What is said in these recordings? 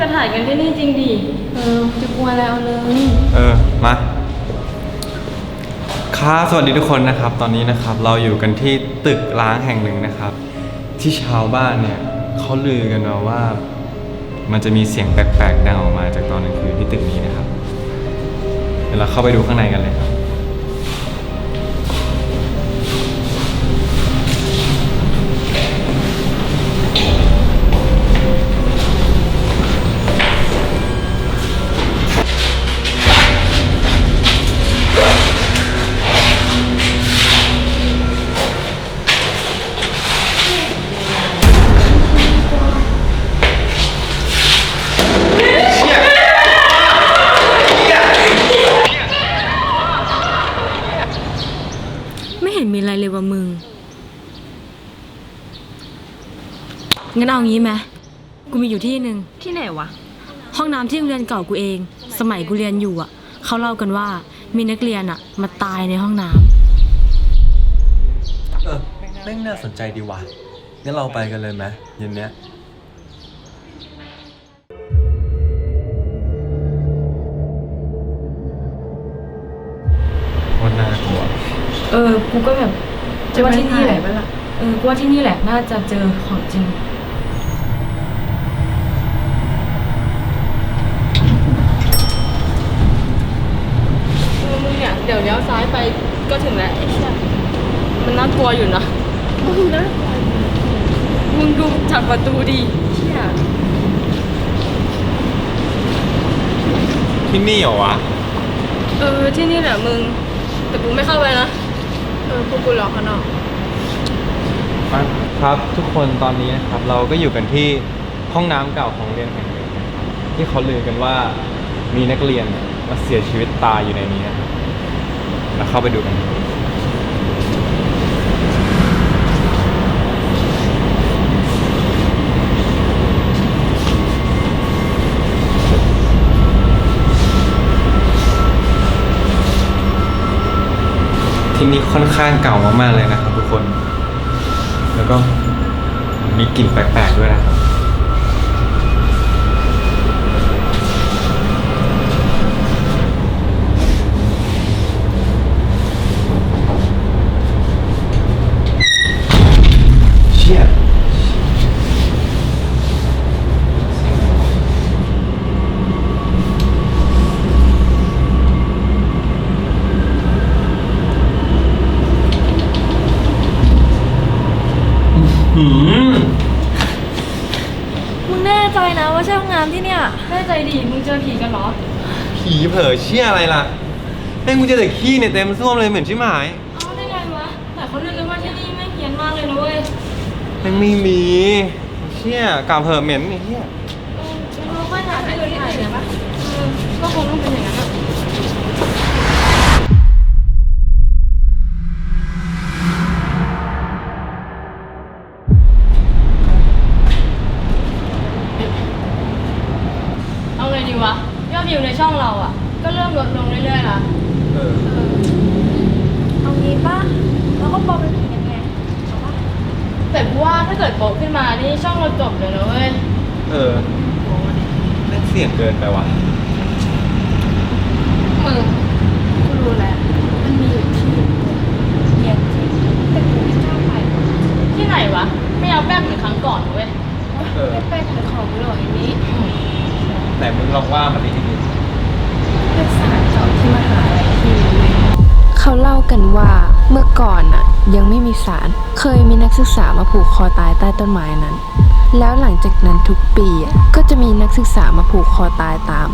จะถ่ายกันที่นี่จริงดิ เออจะกลัวอะไรเอาเลย เออ มาครับสวัสดีทุกคนนะครับ ตอนนี้นะครับเราอยู่กันที่ตึกร้างแห่งหนึ่งนะครับ ที่ชาวบ้านเนี่ยเขาลือกันมาว่า มันจะมีเสียงแปลกๆดังออกมาจากตอนกลางคืนที่ตึกนี้นะครับ เดี๋ยวเราเข้าไปดูข้างในกันเลยครับ งั้นเอางี้ไหมกูมีอยู่ที่หนึ่งที่ไหนวะ ห้องน้ำที่โรงเรียนเก่ากูเอง สมัยกูเรียนอยู่อะ เขาเล่ากันว่ามีนักเรียนอะ มาตายในห้องน้ำเออแม่งน่าสนใจดีว่ะงั้นเราไปกันเลยไหมเย็นเนี้ย วันน่ากลัว เออ กูก็แบบจะว่าที่นี่แหละปะล่ะเออ กูว่าที่นี่แหละน่าจะเจอของจริง เออมึงเนี่ย เดี๋ยวเลี้ยวซ้ายไปก็ถึงแล้วไอ้เหี้ยมันน่ากลัวอยู่นะมึงนะมึงดูจากประตูดิเชี่ยที่นี่เหรอวะ เออที่นี่แหละมึง แต่กูไม่เข้าไปนะเออพวกกูรอข้างนอกครับทุกคนตอนนี้นะครับเราก็อยู่กันที่ห้องน้ำเก่าของโรงเรียนแห่งหนึ่งนะครับที่เขาลือกันว่ามีนักเรียนเนี่ยมาเสียชีวิตตายอยู่ในนี้นะครับ เราเข้าไปดูกันที่นี่ค่อนข้างเก่ามากๆเลยนะครับทุกคน แล้วก็มีกลิ่นแปลกๆด้วยนะครับ เชี่ย หืมมึงแน่ใจนะว่าใช่ห้องน้ำที่เนี่ยแน่ใจดิมึงเจอผีกันเหรอ ผีเผลอเชี่ยอะไรล่ะแม่งกูเจอแต่ขี้เนี่ยเต็มส้วมเลยเหมือนชิบหายเอาได้ไงวะ แต่เขาเรียกกันว่าที่นี่ไม่งเฮี้ยนมากเลยนะเว้ยแม่งไม่มีเชี่ยกาบเผลอเหม็นไอ้เหี้ยเราค่อยหาที่อื่นที่ไหนกันปะเออก็คงต้องเป็นอย่างนั้น ดลงเรื่อยๆละเออเอางี้ป่ะเราก็ปลอมเป็นผีกันไงเอาป่ะแต่กูว่าถ้าเกิดโปะขึ้นมานี่ช่องเราจบเลยนะเว้ยเออแม่งเสี่ยงเกินไปว่ะมึงกูรู้แล้วมันมีอยู่ที่เรียนจริงแต่กูไม่กล้าไปที่ไหนวะ ไม่เอาแป๊บเหมือนครั้งก่อนนะเว้ยเออ ไม่ไปขายของหรอกอันนี้ แต่มึงลองว่ามันดีดี เป็นสารเก่าที่ มหาลัยที่นี้เขาเล่ากันว่าเมื่อก่อนน่ะยังไม่มีสารเคยมีนักศึกษามาผูกคอตายใต้ต้นไม้นั้น แล้วหลังจากนั้นทุกปีอะก็จะมีนักศึกษามาผูกคอตายตาม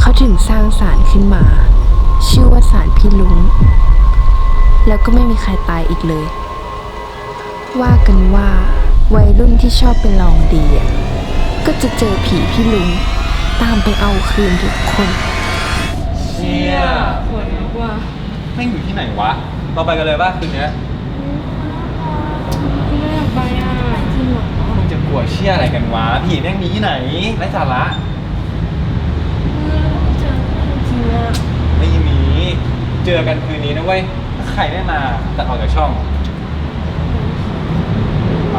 เขาถึงสร้างสารขึ้นมา ชื่อว่าสารพี่ลุง แล้วก็ไม่มีใครตายอีกเลย ว่ากันว่าวัยรุ่นที่ชอบไปลองดีก็จะเจอผีพี่ลุง ตามไปเอาคืนทุกคน แม่งอยู่ที่ไหนวะ เราไปกันเลยป่ะคืนเนี้ยกูไม่อยากไปอะจริงเหรอมึงจะกลัวเชี่ยอะไรกันวะผีแม่งมีที่ไหนไร้สาระเออแล้วก็เจอจริงอะไม่มีเจอกันคืนนี้นะเว้ยถ้าใครไม่มาตัดออกจากช่อง ไป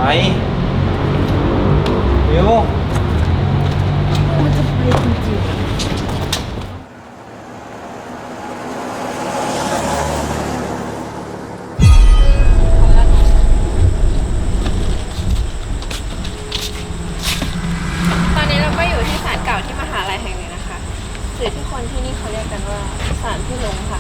เร็วคนที่นี่เขาเรียกกันว่า สารพี่ลงค่ะ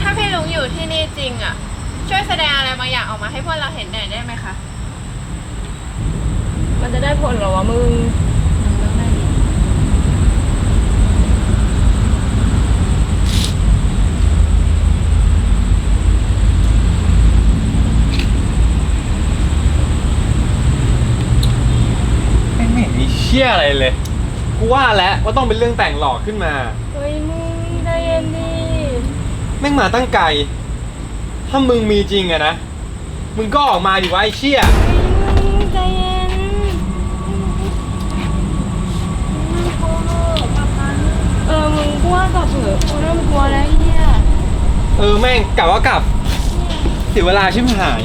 ถ้าพี่ลุงอยู่ที่นี่จริงอะ ช่วยแสดงอะไรบางอย่างออกมาให้พวกเราเห็นหน่อยได้ไหมคะ มันจะได้ผลเหรอวะมึงแม่งไม่เห็นมีเชี่ยอะไรเลย กูว่าแล้วว่าต้องเป็นเรื่องแต่งหลอกขึ้นมา เฮ้ยมึงใจเย็นดิแม่งมาตั้งไกล ถ้ามึงมีจริงอะนะ มึงก็ออกมาดิวะไอ้เชี่ยมึงใจเย็นเออ มึงก ลัวกับเถอะกูเริ่มกลัวแล้วเฮียเออแม่งกลับว่ากลับเสียเวลาชิบหาย